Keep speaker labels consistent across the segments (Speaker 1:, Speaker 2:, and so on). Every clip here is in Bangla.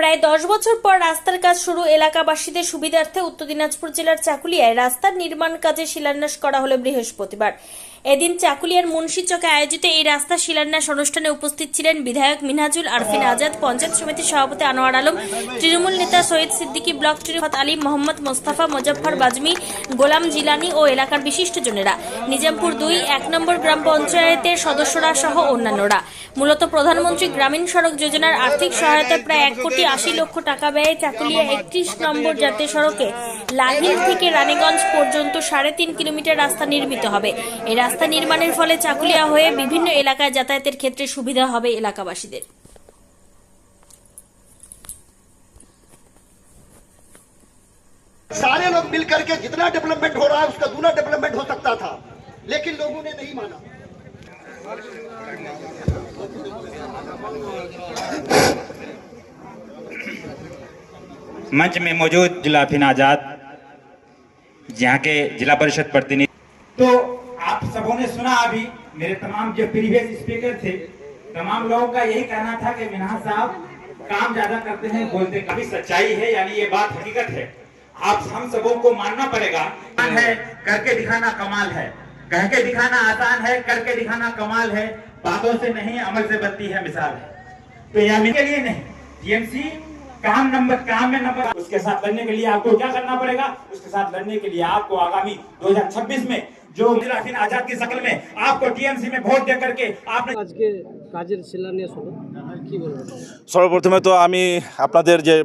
Speaker 1: প্রায় দশ বছর পর রাস্তার কাজ শুরু এলাকাবাসীদের সুবিধার্থে উত্তর দিনাজপুর জেলার চাকুলিয়ায়। রাস্তার নির্মাণ কাজে শিলান্যাস করা হলো বৃহস্পতিবার। এদিন চাকুলিয়ার মুন্সি চকে আয়োজিত এই রাস্তা শিলান্যাস অনুষ্ঠানে উপস্থিত ছিলেন বিধায়ক মিনহাজুল আরফিন আজাদ, পঞ্চায়েত সমিতির সভাপতি আনোয়ার আলম, তৃণমূল নেতা সৈয়দ সিদ্দিকী ব্লক তৃণমূল আলী মোহাম্মদ মোস্তাফা, মুজফ্ফর বাজমি, গোলাম জিলানি ও এলাকার বিশিষ্টজনেরা। নিজামপুর দুই, এক নম্বর গ্রাম পঞ্চায়েতের সদস্যরা সহ অন্যান্যরা। মূলত প্রধানমন্ত্রী গ্রামীণ সড়ক যোজনার আর্থিক সহায়তায় প্রায় এক কোটি আশি লক্ষ টাকা ব্যয়ে চাকুলিয়া একত্রিশ নম্বর জাতীয় সড়কে লাহিল থেকে রানীগঞ্জ পর্যন্ত সাড়ে তিন কিলোমিটার রাস্তা নির্মিত হবে এই রাস্তা নির্মাণের ফলে চাকুলিয়া হয়ে বিভিন্ন এলাকায় যাতায়াতের ক্ষেত্রে সুবিধা হবে এলাকাবাসীদের
Speaker 2: सारे लोग मिल करके जितना डेवलपमेंट हो रहा है उसका दूना डेवलपमेंट हो सकता था लेकिन लोगों ने नहीं माना
Speaker 3: मंच में मौजूद जिला फिन आज़ाद यहाँ के जिला परिषद प्रतिनिधि। तो आप सबों ने सुना अभी मेरे तमाम जो प्रीवियस स्पीकर थे तमाम लोगों का यही कहना था कि मिनहा साहब काम ज़्यादा करते हैं बोलते काफ़ी सच्चाई है यानी ये बात हकीकत है। आप हम सबों को मानना पड़ेगा। है करके दिखाना कमाल है। कह के दिखाना आसान है करके दिखाना कमाल है। बातों से नहीं अमल से बनती है मिसाल है। तो यह के लिए नहीं टीएमसी काम नंबर काम में नंबर उसके साथ लड़ने के लिए आपको क्या करना पड़ेगा उसके साथ लड़ने के लिए आपको आगामी 2026 में जो मिराफिन आजाद की शक्ल में आपको टीएमसी में वोट दे करके आपने
Speaker 4: আজকে কাজের শিলান্যাস হলো কি বলবেন
Speaker 5: সর্বপ্রথমে তো আমি আপনাদের যে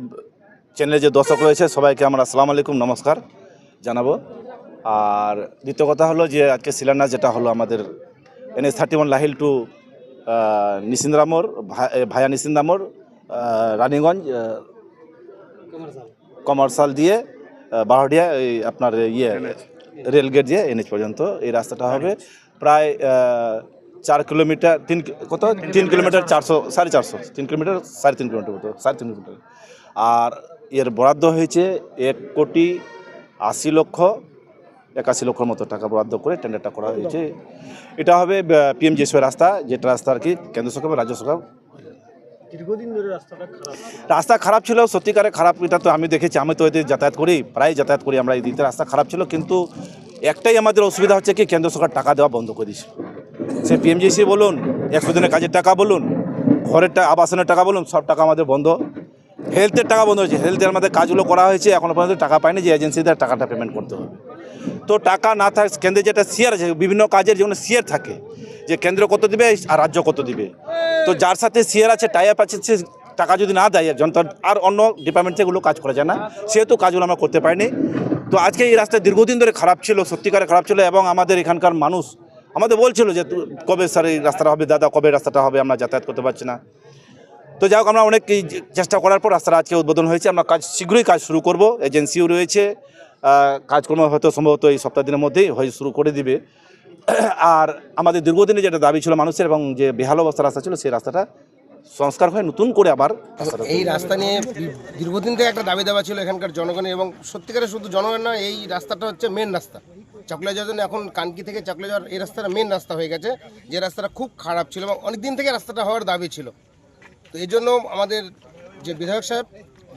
Speaker 5: চ্যানেলে যে দর্শক রয়েছে সবাইকে আমরা আসসালামু আলাইকুম নমস্কার জানাবো আর দ্বিতীয় কথা হলো যে আজকে শিলান্যাস যেটা হলো আমাদের এনএস থার্টি ওয়ান লাহিল to Nisindramor via নিসিন্দামোর
Speaker 4: Raniganj
Speaker 5: commercial. দিয়ে আহ, বারোডিয়া এই আপনার ইয়ে রেলগেট দিয়ে এনএচ পর্যন্ত এই রাস্তাটা হবে। প্রায় চার কিলোমিটার তিন কি- কত? তিন কিলোমিটার। চারশো সাড়ে চারশো তিন কিলোমিটার সাড়ে তিন কিলোমিটার মতো সাড়ে তিন কিলোমিটার। আর এর বরাদ্দ হয়েছে এক কোটি আশি লক্ষ একাশি লক্ষর মতো টাকা বরাদ্দ করে টেন্ডারটা করা হয়েছে। এটা হবে পিএমজিএসওয়াই রাস্তা যেটা রাস্তা আর কি কেন্দ্র সরকার বা রাজ্য সরকার রাস্তা খারাপ ছিল, সত্যিকারে খারাপ, এটা তো আমি দেখেছি, আমি তো এদের যাতায়াত করি, প্রায় যাতায়াত করি আমরা এই দিকতে রাস্তা খারাপ ছিল, কিন্তু একটাই আমাদের অসুবিধা হচ্ছে কি, কেন্দ্র সরকার টাকা দেওয়া বন্ধ করে দিয়েছে। সে পিএমজিসি বলুন, একশো দিনের কাজের টাকা বলুন, ঘরের টাকা আবাসনের টাকা বলুন, সব টাকা আমাদের বন্ধ। হেলথের টাকা বন্ধ হয়েছে হেলথের আমাদের কাজগুলো করা হয়েছে এখনও পর্যন্ত টাকা পায়নি যে এজেন্সিদের টাকাটা পেমেন্ট করতে হবে। তো টাকা না থাক, কেন্দ্রে যেটা শেয়ার আছে, বিভিন্ন কাজের যেমন শেয়ার থাকে, যে কেন্দ্র কত দিবে আর রাজ্য কত দিবে তো যার সাথে শেয়ার আছে টাই আপ আছে, সে টাকা যদি না দেয় একজন আর অন্য ডিপার্টমেন্ট থেকেগুলো কাজ করা যায় না। সেহেতু কাজগুলো আমরা করতে পারিনি। তো আজকে এই রাস্তা দীর্ঘদিন ধরে খারাপ ছিল, সত্যিকারে খারাপ ছিল, এবং আমাদের এখানকার মানুষ আমাদের বলছিল যে কবে স্যার এই রাস্তাটা হবে, দাদা, কবে রাস্তাটা হবে, আমরা যাতায়াত করতে পারছি না। তো যাই হোক, আমরা অনেক চেষ্টা করার পর রাস্তাটা আজকে উদ্বোধন হয়েছে। আমরা কাজ, শীঘ্রই কাজ শুরু করব এজেন্সিও রয়েছে। কাজকর্ম হয়তো সম্ভবত এই সপ্তাহ দিনের মধ্যেই হয়ে শুরু করে দিবে। আর আমাদের দীর্ঘদিনে যেটা দাবি ছিল মানুষের এবং যে বেহাল অবস্থা রাস্তা ছিল সেই রাস্তাটা সংস্কার হয়ে নতুন করে আবার
Speaker 6: এই রাস্তা নিয়ে দীর্ঘদিন থেকে একটা দাবি দেওয়া ছিল এখানকার জনগণের এবং সত্যিকারের শুধু জনগণ নয় এই রাস্তাটা হচ্ছে মেন রাস্তা। চাকলা যাওয়ার জন্য এখন কানকি থেকে চাকলা যাওয়ার এই রাস্তাটা মেন রাস্তা হয়ে গেছে। যে রাস্তাটা খুব খারাপ ছিল এবং অনেক দিন থেকে রাস্তাটা হওয়ার দাবি ছিল। তো এই জন্য আমাদের যে বিধায়ক সাহেব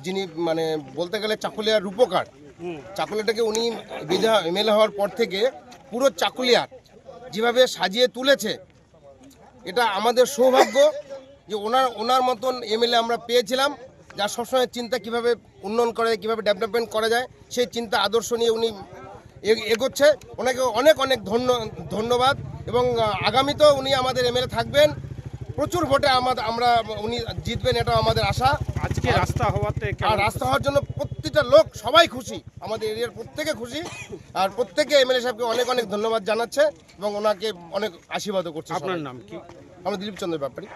Speaker 6: যিনি মানে বলতে গেলে চাকুলিয়ার রূপকার চাকুলিয়াটাকে উনি বিধায়ক এমএলএ হওয়ার পর থেকে পুরো চাকুলিয়ার যেভাবে সাজিয়ে তুলেছে এটা আমাদের সৌভাগ্য যে ওনার ওনার মতন এমএলএ আমরা পেয়েছিলাম যার সবসময় চিন্তা কীভাবে উন্নয়ন করা যায় কীভাবে ডেভেলপমেন্ট করা যায় সেই চিন্তা আদর্শ নিয়ে উনি এগোচ্ছে। ওনাকে অনেক অনেক ধন্য ধন্যবাদ এবং আগামীতেও উনি আমাদের এমএলএ থাকবেন। প্রচুর ভোটে আমাদের আমরা উনি জিতবেন এটা আমাদের আশা।
Speaker 4: আজকে রাস্তা হওয়াতে
Speaker 6: আর রাস্তা হওয়ার জন্য প্রত্যেকটা লোক সবাই খুশি। আমাদের এরিয়ার প্রত্যেকে খুশি। আর প্রত্যেকে এমএলএ সাহেবকে অনেক অনেক ধন্যবাদ জানাচ্ছে এবং ওনাকে অনেক আশীর্বাদও করছে
Speaker 4: আপনার নাম কি?
Speaker 6: আমার দিলীপচন্দ্র ব্যাপারী।